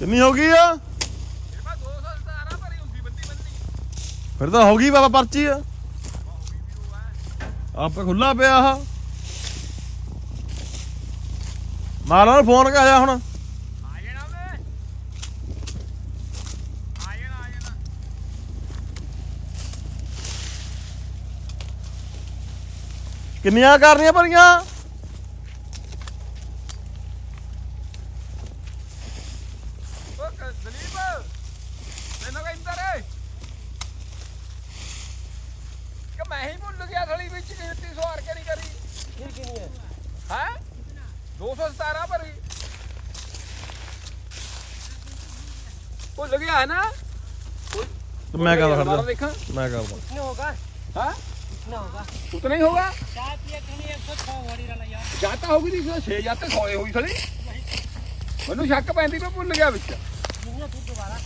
ਕਿੰਨੀ ਹੋ ਗਈ ਆ? ਫਿਰ ਤਾਂ ਹੋ ਗਈ ਬਾਬਾ ਪਰਚੀ ਆ। ਆਪੇ ਖੁੱਲਾ ਪਿਆ ਆ। ਮਾਲਾ ਨੂੰ ਫੋਨ ਕਰ ਆ ਹੁਣ। ਕਿੰਨੀਆਂ ਕਰਨੀਆਂ ਭਰੀਆਂ ਓ ਕ- ਦਲੀਪ ਤੈਨੂੰ ਕਹਿੰਦਾ ਰੇ ਕਿ ਮੈਂ ਹੀ ਭੁੱਲ ਗਿਆ ਥਲੀ ਵਿੱਚ ਗਿਣਤੀ ਸਵਾਰ ਕੇ ਨਹੀਂ ਕਰੀ ਫਿਰ ਕਿੰਨੀ ਹੈ ਹੈ 217 ਭਰੀ ਭੁੱਲ ਗਿਆ ਹੈ ਨਾ ਤੇ ਮੈਂ ਕਰਦਾ ਦੁਬਾਰਾ ਖੜਦਾ ਦੇਖਾਂ ਮੈਂ ਕਰਦਾ कितने होगा हाँ कितना होगा उतना ही होगा चाय पिए कहीं एक सौ छः वाली वाला यार ਜਾਤਾ ਹੋਗੀ ਦੀ 6 ਜਾਤੇ ਸੋਏ ਹੋਈ ਖੜੀ ਮੈਨੂੰ ਸ਼ੱਕ ਪੈਂਦੀ ਮੈਂ ਭੁੱਲ ਗਿਆ ਵਿੱਚ कितना फिर दोबारा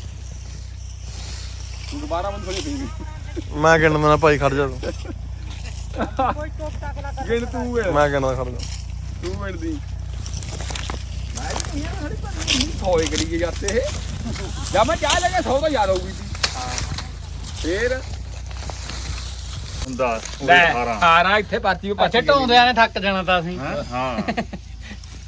ਤੂੰ ਦੁਬਾਰਾ ਮੈਨੂੰ ਖੜੀ ਪਈ ਮੈਂ ਗਿਣਦਾ ਨਾ ਭਾਈ ਖੜ ਜਾ ਤੂੰ कोई टोक टाक ना कर ਗਿਣ ਤੂੰ ਹੈ ਮੈਂ ਗਿਣਦਾ ਖੜ ਜਾ ਤੂੰ ਮਿੰਟ ਦੀ ਮੈਂ ਨਹੀਂ ਯਾਰ ਖੜੀ ਪਰ ਸੋਏ ਕਰੀ ਗਏ ਜਾਤੇ ਇਹ ਜਦ ਮੈਂ ਚਾਹ ਲਗਾ ਸੌ ਤਾਂ ਯਾਦ ਹੋਊਗੀ ਸੀ ਫੇਰ ਹੁੰਦਾ ਲੈ ਆਰਾ ਇੱਥੇ ਪਾਤੀ ਉਹ ਅੱਛਾ ਢੋਂਦਿਆਂ ਨੇ ਥੱਕ ਜਾਣਾ ਤਾਂ ਅਸੀਂ। ਹਾਂ? ਹਾਂ।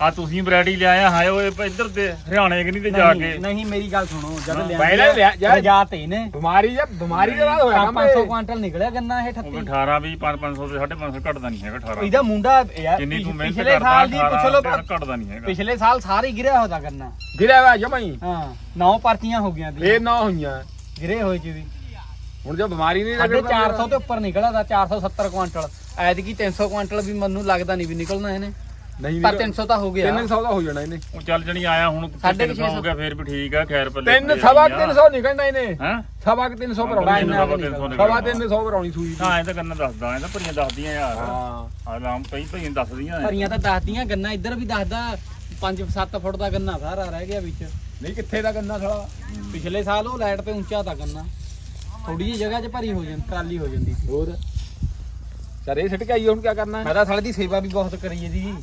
ਆ ਤੁਸੀਂ ਵੈਰਾਈਟੀ ਲਿਆਇਆ ਹਾਏ ਓਏ ਇੱਧਰ ਤੇ ਹਰਿਆਣੇ ਕਿ ਨਹੀਂ ਤੇ ਜਾ ਕੇ? ਨਹੀਂ ਮੇਰੀ ਗੱਲ ਸੁਣੋ ਜਦ ਹਾਂ, ਪਹਿਲਾਂ ਲਿਆ- ਯਾਰ- ਰਜਾਤ ਹੀ ਨੇ। ਬਿਮਾਰੀ ਜਾਂ ਬਿਮਾਰੀ ਦੇ ਬਾਅਦ ਹੋਇਆ ਕੰਮ 500 ਇਹ। ਕੁਆਂਟਲ ਨਿਕਲਿਆ ਗੰਨਾ ਇਹ ਉਹ 38 18 ਵੀ 500 ਤੇ 550 ਘਟਦਾ ਨਹੀਂ ਹੈਗਾ 18 ਇਹਦਾ ਮੁੰਡਾ ਯਾਰ ਜਿੰਨੀ ਤੂੰ ਮਿਹਨਤ ਪਿਛਲੇ ਕਰਦਾ ਸਾਲ ਦੀ ਪੁੱਛ ਲਓ 18 ਘਟਦਾ ਨਹੀਂ ਹੈਗਾ। ਪਿਛਲੇ ਸਾਲ ਸਾਰੇ ਗਿਰਿਆ ਹੋਦਾ ਗੰਨਾ। ਗਿਰਿਆ ਹੋਇਆ ਜਮਾਈ ਹਾਂ। ਨੌ ਪਰਚੀਆਂ ਹੋ ਗਈਆਂ ਇਹ ਨਾ ਹੋਈਆਂ। ਗਿਰੇ ਹੋਏ ਜੀ ਵੀ। ਹੁਣ ਜੇ ਬਿਮਾਰੀ ਨਹੀਂ ਸਾਡੇ 400 ਤੇ ਉੱਪਰ ਨਿਕਲਿਆ ਦਾ 470 ਕੁਆਂਟਲ। ਐਤਕੀ 300 ਕੁਆਂਟਲ ਵੀ ਮੈਨੂੰ ਲੱਗਦਾ ਨਹੀਂ ਵੀ ਨਿਕਲਣਾ ਇਹਨੇ। ਨਹੀਂ ਪਰ 300 ਤਾਂ ਹੋ ਗਿਆ। 300 ਦਾ ਹੋ ਜਾਣਾ ਇਹਨੇ। ਉਹ ਚੱਲ ਜਣੀ ਆਇਆ ਹੁਣ ਸਾਢੇ 300 ਹੋ ਗਿਆ ਫੇਰ ਵੀ ਠੀਕ ਆ ਖੈਰ ਪੱਲੇ ਤਿੰਨ ਸਵਾ ਕੁ 300 ਨਿਕਲਣਾ ਇਹਨੇ। ਹਾਂ? ਸਵਾ ਕੁ 300 ਪਰ ਸਵਾ ਆਉਣੀ ਤਿੰਨ ਸੌ ਨਿਕਲਣਾ। ਸਵਾ 300 ਪਰ ਆਉਣੀ ਸੂਈ ਦੀ। ਹਾਂ ਇਹ ਤਾਂ ਕੰਨ ਦੱਸਦਾ ਇਹ ਤਾਂ ਭਰੀਆਂ ਦੱਸਦੀਆਂ ਯਾਰ। ਹਾਂ। ਆ ਲਾਮ ਕਈ ਭਰੀਆਂ ਦੱਸਦੀਆਂ। ਭਰੀਆਂ ਤਾਂ ਦੱਸਦੀਆਂ ਗੰਨਾ ਇੱਧਰ ਵੀ ਦੱਸਦਾ 5-7 ਫੁੱਟ ਦਾ ਗੰਨਾ ਸਾਰਾ ਰਹਿ ਗਿਆ ਵਿੱਚ। ਨਹੀਂ ਕਿੱਥੇ ਦਾ ਗੰਨਾ ਸਾਲਾ? ਪਿਛਲੇ ਸਾਲ ਉਹ ਲਾਈਟ ਤੇ ਉੱਚਾ ਤਾਂ ਗੰਨਾ। ਥੋੜੀ ਜਿਹੀ ਜਗ੍ਹਾ 'ਚ ਭਰੀ ਹੋ ਜਾਂਦੀ ਟਰਾਲੀ ਹੋ ਜਾਂਦੀ ਸੀ। ਹੋਰ? ਚਰੇ ਸਿੱਟ ਕੇ ਆਈ ਹੁਣ ਕੀ ਕਰਨਾ? ਮੈਂ ਤਾਂ ਸਾਲੇ ਦੀ ਸੇਵਾ ਵੀ ਬਹੁਤ ਕਰੀ ਇਹਦੀ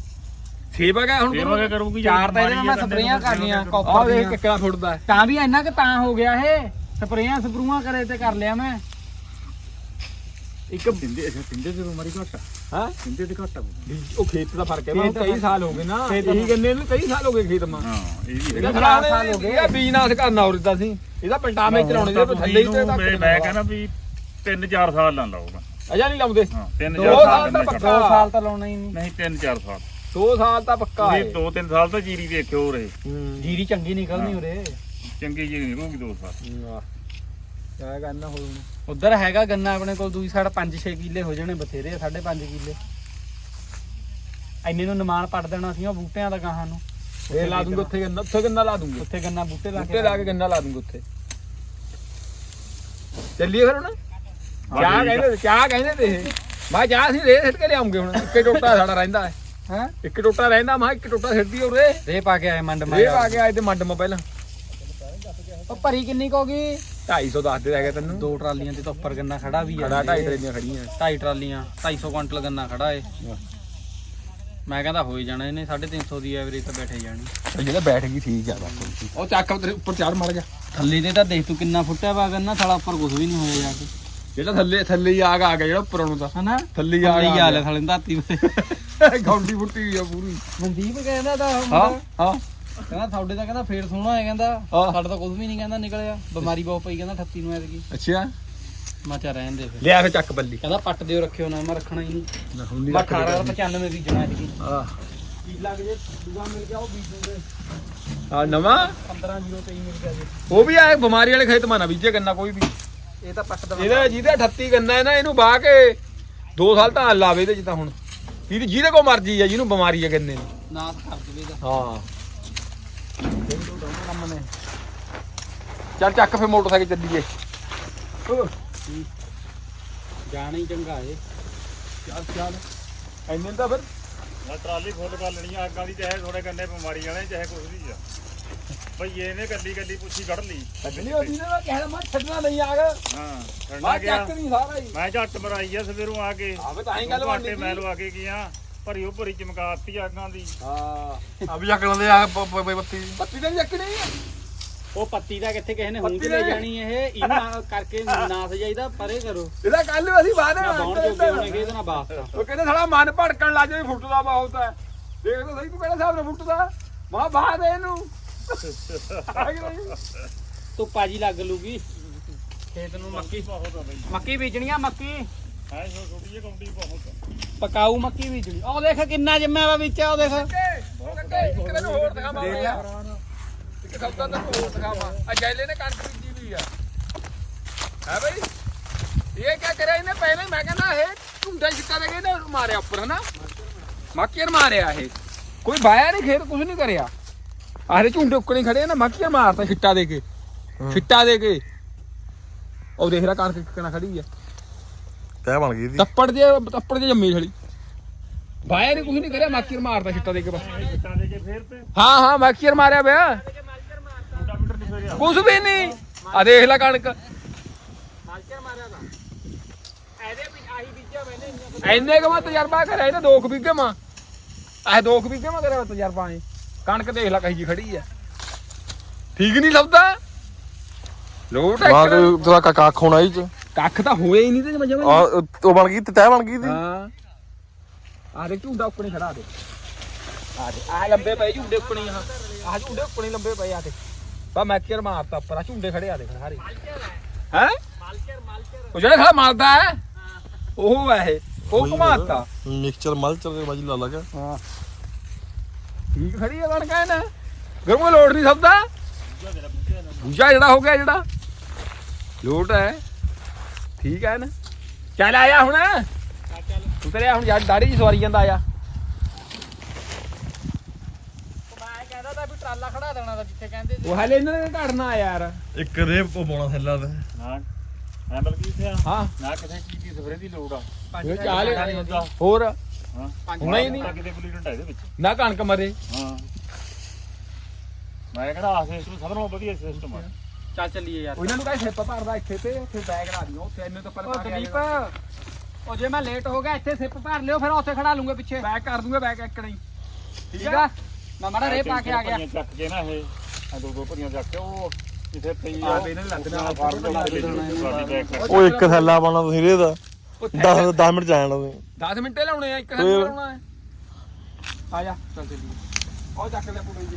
ਸੇਵਾ ਹੈ ਹੁਣ ਫੇਰ ਉਹ ਕੀ ਕਰੂਗੀ ਚਾਰ ਤਾਂ ਇਹਦੇ ਨਾਲ ਮੈਂ ਸਪਰੇਆਂ ਕਰਨੀਆਂ ਆਹ ਕਾਪਰ ਦੀਆਂ। ਕਿੱਕਣਾ ਫੁੱਟਦਾ ਹੈ। ਤਾਂ ਵੀ ਇੰਨਾ ਕਿ ਤਾਂ ਹੋ ਗਿਆ ਇਹ। ਸਪਰੇਆਂ ਸਪਰੂਆਂ ਕਰੇ ਤੇ ਕਰ ਲਿਆ ਮੈਂ। ਇੱਕ ਦਿੰਦੇ ਅੱਛਾ ਦਿੰਦੇ ਤੇ ਬਿਮਾਰੀ ਘੱਟ ਆ। ਹਾਂ? ਦਿੰਦੇ ਤੇ ਘੱਟ ਆ ਉਹ ਖੇਤ ਦਾ ਫ਼ਰਕ ਹੈ ਮੈਂ ਕਈ ਸਾਲ ਹੋ ਗਏ ਨਾ। ਇਹੀ ਗੰਨੇ ਨੂੰ ਕਈ ਸਾਲ ਹੋ ਗਏ ਖੇਤ ਮਾ। ਹਾਂ ਇਹ ਵੀ ਇਹਦਾ। ਸਾਲ ਹੋ ਗਏ। ਇਹ ਬੀਜਨਾਸ ਕਰਨਾ ਉਰਦਾ ਸੀ। ਇਹਦਾ ਪਿੰਡਾਂ ਵਿੱਚ ਚਲਾਉਣੇ ਦੇ ਥੱਲੇ ਹੀ ਤੇ ਮੈਂ ਮੈਂ ਕਹਿੰਦਾ ਵੀ 3-4 ਸਾਲ ਨਾ ਲਾਓਗਾ ਅਜਾ ਨਹੀਂ ਲਾਉਂਦੇ। ਹਾਂ 3-4 ਦੋ ਸਾਲ ਸਾਲ ਤਾਂ ਪੱਕਾ। ਦੋ ਸਾਲ ਤਾਂ ਲਾਉਣਾ ਹੀ ਨਹੀਂ। ਨਹੀਂ 3-4 ਸਾਲ। 2 ਸਾਲ ਤਾਂ ਪੱਕਾ ਹੈ। ਤੁਸੀਂ 2-3 ਸਾਲ ਤਾਂ ਜੀਰੀ ਵੇਖਿਓ ਰੇ ਜੀਰੀ ਚੰਗੀ ਨਿਕਲਣੀ ਉਰੇ। ਚੰਗੀ ਜੀਰੀ ਨਿਕਲੂਗੀ 2 ਸਾਲ। ਵਾਹ। ਕਿਆ ਕਰਨਾ ਹੋਰ ਹੁਣ ਉਧਰ ਹੈਗਾ ਗੰਨਾ ਆਪਣੇ ਕੋਲ ਦੂਜੀ ਸਾਈਡ 5-6 ਕਿੱਲੇ ਹੋ ਜਾਣੇ ਬਥੇਰੇ 5.5 ਕਿੱਲੇ। ਇੰਨੇ ਨੂੰ ਨਿਮਾਨ ਪੱਟ ਦੇਣਾ ਸੀ ਉਹ ਬੂਟਿਆਂ ਦਾ ਗਾਹਾਂ ਨੂੰ। ਇਹ ਲਾ ਦੂੰਗਾ। ਉੱਥੇ ਗੰਨਾ ਉੱਥੇ ਗੰਨਾ ਲਾ ਦੂੰਗਾ। ਉੱਥੇ ਗੰਨਾ ਬੂਟੇ ਲਾ ਉੱਤੇ ਕੇ ਲਾ ਕੇ ਗੰਨਾ ਲਾ ਦੂੰਗਾ ਉੱਥੇ। ਚੱਲੀਏ ਫਿਰ ਹੁਣ? ਚਾਹ ਕਹਿੰਦੇ ਚਾਹ ਕਹਿੰਦੇ ਤੇ ਇਹ। ਮੈਂ ਚਾਹ ਅਸੀਂ ਰੇ ਸਿੱਟ ਕੇ ਲਿਆਉਂਗੇ ਹੁਣ। ਇੱਕੇ ਟੋਟਾ ਸਾਡਾ ਰਹਿੰਦਾ ਹੈ। ਹਾਂ? ਇੱਕ ਟੋਟਾ ਰਹਿੰਦਾ ਮੈਂ ਇੱਕ ਟੋਟਾ ਸਿੱਟਦੀ ਉਰੇ ਰੇ ਪਾ ਕੇ ਆਏ ਮੰਡ ਇਹ ਆ ਕੇ ਆਏ ਤੇ ਮੰਡ ਮਾ ਪਹਿਲਾਂ। ਉਹ ਭਰੀ ਕਿੰਨੀ ਕੁ ਗਈ? 250 ਦੱਸਦੇ ਰਹਿ ਗਏ ਤੈਨੂੰ। ਦੋ ਟਰਾਲੀਆਂ ਤੇ ਤਾਂ ਉੱਪਰ ਗੰਨਾ ਖੜਾ ਵੀ ਆ। ਖੜਾ ਢਾਈ ਟਰੇਆਂ ਖੜੀਆਂ। ਢਾਈ ਟਰਾਲੀਆਂ 250 ਕੁਇੰਟਲ ਗੰਨਾ ਖੜਾ ਏ। ਮੈਂ ਕਹਿੰਦਾ ਹੋ ਹੀ ਜਾਣਾ ਇਹਨੇ 350 ਦੀ ਐਵਰੇਜ ਤਾਂ ਬੈਠੇ ਜਾਣੀ। ਜਿਹੜਾ ਬੈਠ ਗਈ ਠੀਕ ਆ ਬਸ। ਉਹ ਚੱਕ ਤੇਰੇ ਉੱਪਰ ਚੜ ਮੜ ਜਾ ਥੱਲੇ ਤੇ ਤਾਂ ਦੇਖ ਤੂੰ ਕਿੰਨਾ ਫੁੱਟਿਆ ਵਾ ਗੰਨਾ ਸਾਲਾ ਉੱਪਰ ਕੁਝ ਵੀ ਨਹੀਂ ਹੋਇਆ ਜਾ ਕੇ। ਜਿਹੜਾ ਥੱਲੇ ਥੱਲੇ ਹੀ ਆਗ ਆ ਗਿਆ ਜਿਹੜਾ ਉੱਪਰ ਨੂੰ ਤਾਂ ਹਨਾ? ਥੱਲੇ ਆ ਗਿਆ। ਥੱਲੇ ਧਰਤੀ ਤੇ। ਗੌਂਡੀ ਫੁੱਟੀ ਹੋਈ ਆ ਪੂਰੀ। ਮਨਦੀਪ ਕਹਿੰਦਾ ਤਾਂ ਹਾਂ ਹਾਂ। ਕਹਿੰਦਾ ਤੁਹਾਡੇ ਤਾਂ ਕਹਿੰਦਾ ਫੇਰ ਸੋਹਣਾ ਹੈ ਕਹਿੰਦਾ। ਹਾਂ। ਸਾਡਾ ਤਾਂ ਕੁਝ ਵੀ ਨਹੀਂ ਕਹਿੰਦਾ ਨਿਕਲਿਆ। ਬਿਮਾਰੀ ਬਹੁਤ ਪਈ ਕਹਿੰਦਾ 38 ਨੂੰ ਐਤਕੀ। ਅੱਛਾ। ਮੈਂ ਚਾ ਰਹਿਣ ਦੇ ਫਿਰ। ਲਿਆ ਫੇ ਚੱਕ ਬੱਲੀ। ਕਹਿੰਦਾ ਪੱਟ ਦਿਓ ਰੱਖਿਓ ਨਾ ਮੈਂ ਰੱਖਣਾ ਹੀ ਨਹੀਂ। ਮੈਂ 1895 ਦੀ ਜਣਾ ਐਤਕੀ। ਆ ਕੀ ਲੱਗ ਜੇ ਦੂਆ ਮਿਲ ਗਿਆ ਉਹ ਬੀਜ ਦਿੰਦੇ। ਆ ਨਵਾਂ? 1503 ਮਿਲ ਗਿਆ ਜੀ। ਉਹ ਵੀ ਆ ਬਿਮਾਰੀ ਵਾਲੇ ਖੇਤ ਮਾਨਾ ਬੀਜੇ ਗੰਨਾ ਕੋਈ ਵੀ। ਇਹ ਤਾਂ ਪੱਟ ਦਵਾ ਇਹਦਾ ਜਿਹਦੇ 38 ਗੰਨਾ ਹੈ ਨਾ ਇਹਨੂੰ ਬਾਹ ਕੇ 2 ਸਾਲ ਤਾਂ ਲਾਵੇ ਇਹਦੇ ਚ ਤਾਂ ਹੁਣ। ਜਿਹਦੀ ਜਿਹਦੇ ਕੋ ਮਰਜ਼ੀ ਆ ਜਿਹਨੂੰ ਬਿਮਾਰੀ ਆ ਗੰਨੇ ਨੂੰ ਨਾਸ ਕਰ ਦਵੇ ਦਾ ਹਾਂ। ਚੱਲ ਚੱਕ ਫੇ ਮੋਟਰਸਾਈਕਲ ਚੱਲੀਏ। ਜਾਣਾ ਹੀ ਚੰਗਾ ਏ। ਚੱਲ ਚੱਲ। ਐਨੇ ਤਾਂ ਫਿਰ। ਨਾ ਟਰਾਲੀ ਫੁੱਲ ਕਰ ਲੈਣੀ ਆ, ਅੱਗਾਂ ਦੀ ਚਾਹੇ ਥੋੜੇ ਕੰਨੇ ਬਿਮਾਰੀ ਵਾਲੇ ਚਾਹੇ ਕੁਝ ਵੀ ਆ। ਭਈ ਇਹਨੇ ਕੱਲੀ ਕੱਲੀ ਪੁੱਛੀ ਕੱਢ ਲਈ। ਛੱਡਣੀ ਉਹਦੀ ਨੇ ਮੈਂ ਕਹਿਣਾ ਮੈਂ ਛੱਡਣਾ ਨਹੀਂ ਆਗ ਹਾਂ ਛੱਡਣਾ ਮੈਂ ਗਿਆ ਚੱਕ ਨਹੀਂ ਸਾਰਾ ਹੀ। ਮੈਂ ਝੱਟ ਮਰਾਈ ਆ ਸਵੇਰੋਂ ਆ ਕੇ। ਆਵੇ ਤਾਂ ਹੀ ਗੱਲ ਬਣਨੀ ਮੈਂ ਲਵਾ ਕੇ ਗਿਆ। ਭਰੀ ਉਹ ਭਰੀ ਚਮਕਾਤੀ ਅੱਗਾਂ ਦੀ। ਹਾਂ। ਅਬ ਚੱਕ ਲੈਂਦੇ ਆ ਬੱਤੀ ਪੱਤੀ। ਤਾਂ ਨੀ ਚੱਕਣੀ। ਉਹ ਪੱਤੀ ਦਾ ਕਿੱਥੇ ਕਿਸੇ ਨੇ ਪੱਤੀ ਹੁਣ ਤੇ ਲੈ ਦਾ- ਜਾਣੀ ਇਹ। ਇਹਨਾਂ ਕਰਕੇ ਨਾਸ ਜਾਈਦਾ ਪਰੇ ਕਰੋ। ਇਹਦਾ ਕੱਲ ਅਸੀਂ ਬਾਹਰ ਨਾ ਬਾਉਣ ਜੋਗੇ ਹੋਣਗੇ ਇਹਦੇ ਨਾਲ ਬਾਸਤਾ ਉਹ ਕਹਿੰਦੇ ਸਾਲਾ ਮਨ ਭੜਕਣ ਲੱਗ ਜਾਵੇ ਫੁੱਟਦਾ ਬਹੁਤ ਹੈ ਦੇਖ ਤਾਂ ਸਹੀ ਤੂੰ ਕਿਹੜੇ ਹਿਸਾਬ ਨਾਲ ਫੁੱਟਦਾ ਮਾਂ ਬਾਹ ਦੇ ਇਹਨੂੰ। ਹੈ ਕਿ ਨਹੀਂ? ਧੁੱਪਾ ਜੀ ਲੱਗ ਲੂਗੀ। ਖੇਤ ਨੂੰ ਮੱਕੀ ਬਹੁਤ ਆ ਬਈ। ਮੱਕੀ ਬੀਜਣੀ ਆ ਮੱਕੀ? ਹੈ ਸੋ ਛੋਟੀ ਜਿਹੀ ਬਹੁਤ ਮੱਕੀ ਬੀਜਣੀ ਉਹ ਦੇਖ ਕਿੰਨਾ ਜੰਮਿਆ ਵਾ ਵਿੱਚ ਉਹ ਦੇਖ। ਕਿ ਇੱਕ ਦਿਨ ਹੋਰ ਦਿਖਾਵਾਂ ਦੇਖ ਇੱਕ ਸੌਦਾ ਤੈਨੂੰ ਹੋਰ ਦਿਖਾਵਾਂ ਆ ਜੈਲੇ ਨੇ ਕਣਕ ਬੀਜੀ ਵੀ ਆ ਹੈ ਬਈ। ਇਹ ਕੀ ਕਰਿਆ ਇਹਨੇ? ਪਹਿਲਾਂ ਹੀ ਮੈਂ ਕਹਿੰਦਾ ਇਹ ਝੁੰਡਾ ਛਿੱਟਾ ਦੇ ਕੇ ਇਹਨੇ ਮਾਰਿਆ ਉੱਪਰ ਹਨਾ? ਮਾਕੀਰ ਮਾਰਿਆ ਇਹ। ਕੋਈ ਬਾਇਆ ਨਹੀਂ ਖੇਤ ਕੁਝ ਨਹੀਂ ਕਰਿਆ। ਆਹਰੇ ਝੁੰਡੇ ਉੱਕਣੇ ਖੜੇ ਨਾ ਮਾਕੀਰ ਮਾਰਤਾ ਛਿੱਟਾ ਦੇ ਕੇ। ਛਿੱਟਾ ਦੇ ਕੇ। ਉਹ ਦੇਖ ਲੈ ਕਣਕ ਕਿਕਣਾ ਖੜੀ ਆ। ਤੈ ਬਣ ਗਈ ਦੀ ਤੱਪੜ ਜੇ ਤੱਪੜ ਜੇ ਜੰਮੀ ਖੜੀ ਬਾਇਆ ਨੇ ਕੁਝ ਨਹੀਂ ਕਰਿਆ ਮਾਕੀਰ ਮਾਰਦਾ ਛਿੱਟਾ ਦੇ ਕੇ ਬਸ। ਇੱਟਾਂ ਦੇ ਕੇ ਫੇਰ ਤੇ। ਹਾਂ ਹਾਂ ਮਾਕੀਰ ਮਾਰਿਆ ਫੇਰਿਆ ਕੁਝ ਵੀ ਨਹੀਂ ਆ ਦੇਖ ਲੈ ਕਣਕ। ਐਨੇ ਕਮਾ ਤਜਰਬਾ ਕਰਿਆ ਇਹਨੇ 2 ਵਿਗੇ ਮਾ। ਆਹ 2 ਵਿਗੇ ਮਾ ਕਰਿਆ ਤਜਰਬਾ ਨੇ ਕਣਕ ਦੇਖ ਲੈ ਕਹੀ ਜੀ ਖੜੀ ਆ। ਠੀਕ ਨਹੀਂ ਲੱਭਦਾ? ਲੋਟ ਹੈ ਤੇਰਾ ਕਾ ਕੱਖ ਹੋਣਾ ਇਹ ਚ। ਕੱਖ ਤਾਂ ਹੋਇਆ ਹੀ ਨਹੀਂ ਤੇ ਜਮਾ ਆ ਉਹ ਬਣ ਗਈ ਤੇ ਤੈ ਬਣ ਗਈ ਦੀ। ਹਾਂ। ਆ ਦੇ ਝੁੰਡਾ ਉੱਪਰ ਖੜਾ ਦੇ। ਆ ਦੇ ਆ ਲੰਬੇ ਪਏ ਝੁੰਡੇ ਉੱਪਰ ਹਾਂ ਆ। ਝੁੰਡੇ ਉੱਪਰ ਹੀ ਲੰਬੇ ਪਏ ਆ ਤੇ ਬਾ ਮੈਂ ਕਿਰ ਮਾਰਤਾ ਉੱਪਰ ਆ ਝੁੰਡੇ ਖੜੇ ਆ ਦੇਖ ਸਾਰੇ। ਹੈ? ਉਹ ਜਿਹੜਾ ਖੜਾ ਮਾਰਦਾ ਹੈ ਉਹ ਹੈ ਇਹ। ਉਹ ਘਮਾਤਾ। ਮਿਕਸਚਰ ਮਲਚਰ ਦੇ ਬਾਜੀ ਲਾ ਲਗਾ ਹਾਂ। ਠੀਕ ਖੜੀ ਆ ਬਣ ਕੇ ਨਾ। ਗਰਮੋ ਲੋੜ ਨਹੀਂ ਸਭ ਦਾ। ਬੂਝਾ ਜਿਹੜਾ ਹੋ ਗਿਆ ਜਿਹੜਾ। ਲੋਟ ਹੈ। ਠੀਕ ਹੈ ਨਾ? ਚੱਲ ਆਇਆ ਹੁਣ। ਤੂੰ ਤੇਰੇ ਹੁਣ ਯਾਰ ਦਾੜੀ ਜੀ ਸਵਾਰੀ ਜਾਂਦਾ ਆਇਆ। ਮੈਂ ਕਹਿੰਦਾ ਤਾਂ ਵੀ ਟਰਾਲਾ ਖੜਾ ਦੇਣਾ ਤਾਂ ਜਿੱਥੇ ਕਹਿੰਦੇ ਸੀ ਉਹ ਹਲੇ ਇਹਨਾਂ ਨੇ ਘੜਨਾ ਯਾਰ। ਇੱਕ ਰੇਪ ਕੋ ਪਾਉਣਾ ਥੱਲਾ ਤੇ। ਨਾ ਐ ਬਲਕਿ ਇੱਥੇ ਆ। ਹਾਂ। ਨਾ ਕਿਸੇ ਚੀਜ਼ ਦੀ ਸਪਰੇ ਦੀ ਲੋੜ ਆ। ਇਹ ਚਾਲ ਨਹੀਂ ਹੁੰਦਾ। ਹੋਰ? ਹਾਂ। ਹੋਣਾ ਹੀ ਨਹੀਂ। ਤਾਂ ਕਿਤੇ ਬਲੀਡਡ ਹੈ ਇਹਦੇ ਵਿੱਚ। ਨਾ ਕਣਕ ਮਰੇ। ਹਾਂ। ਮੈਂ ਕਹਿੰਦਾ ਆ ਸਿਸਟਮ ਸਭ ਨਾਲੋਂ ਵਧੀਆ ਸਿਸਟਮ ਆ। ਚੱਲ ਚੱਲੀਏ ਯਾਰ। ਉਹ ਇਹਨਾਂ ਨੂੰ ਕਹੇ ਸਿੱਪ ਭਰਦਾ ਇੱਥੇ ਤੇ ਉੱਥੇ ਬੈਗ ਲਾ ਦਿਓ ਉੱਥੇ ਇਹਨੇ ਤੋਂ ਉਹ ਪਹਿਲਾਂ ਦਲੀਪ ਉਹ ਜੇ ਮੈਂ ਲੇਟ ਹੋ ਗਿਆ ਇੱਥੇ ਸਿੱਪ ਭਰ ਲਿਓ ਫਿਰ ਉੱਥੇ ਖੜਾ ਲੂੰਗਾ ਪਿੱਛੇ। ਬੈਗ ਕਰ ਦੂੰਗਾ ਬੈਗ ਇੱਕ ਨਹੀਂ। ਠੀਕ ਆ? ਮੈਂ ਮਾੜਾ ਰੇ ਪਾ ਕੇ ਆ ਗਿਆ। ਚੱਕ ਕੇ ਨਾ ਇਹ ਆ ਦੋ ਦੋ ਭਰੀਆਂ ਚੱਕ ਕੇ ਉਹ ਜਿੱਥੇ ਪਈ ਆ। ਇਹਨਾਂ ਨੇ ਲੱਗ ਜਾਣਾ, ਫਾਰਮ ਤੋਂ ਲੱਗ ਜਾਣਾ ਉਹ ਇੱਕ ਥੈਲਾ ਪਾਉਣਾ ਤੁਸੀਂ ਰੇ ਦਾ। 10 10 ਮਿੰਟ ਜਾਣਾ ਤੁਸੀਂ 10 ਮਿੰਟੇ ਲਾਉਣੇ ਆ ਇੱਕ? ਘੰਟੇ ਲਾਉਣਾ ਆ। ਜਾ ਚੱਲ ਚੱਲੀਏ। ਉਹ ਚੱਕ ਲੈ ਪੂਰੇ ਜੀ।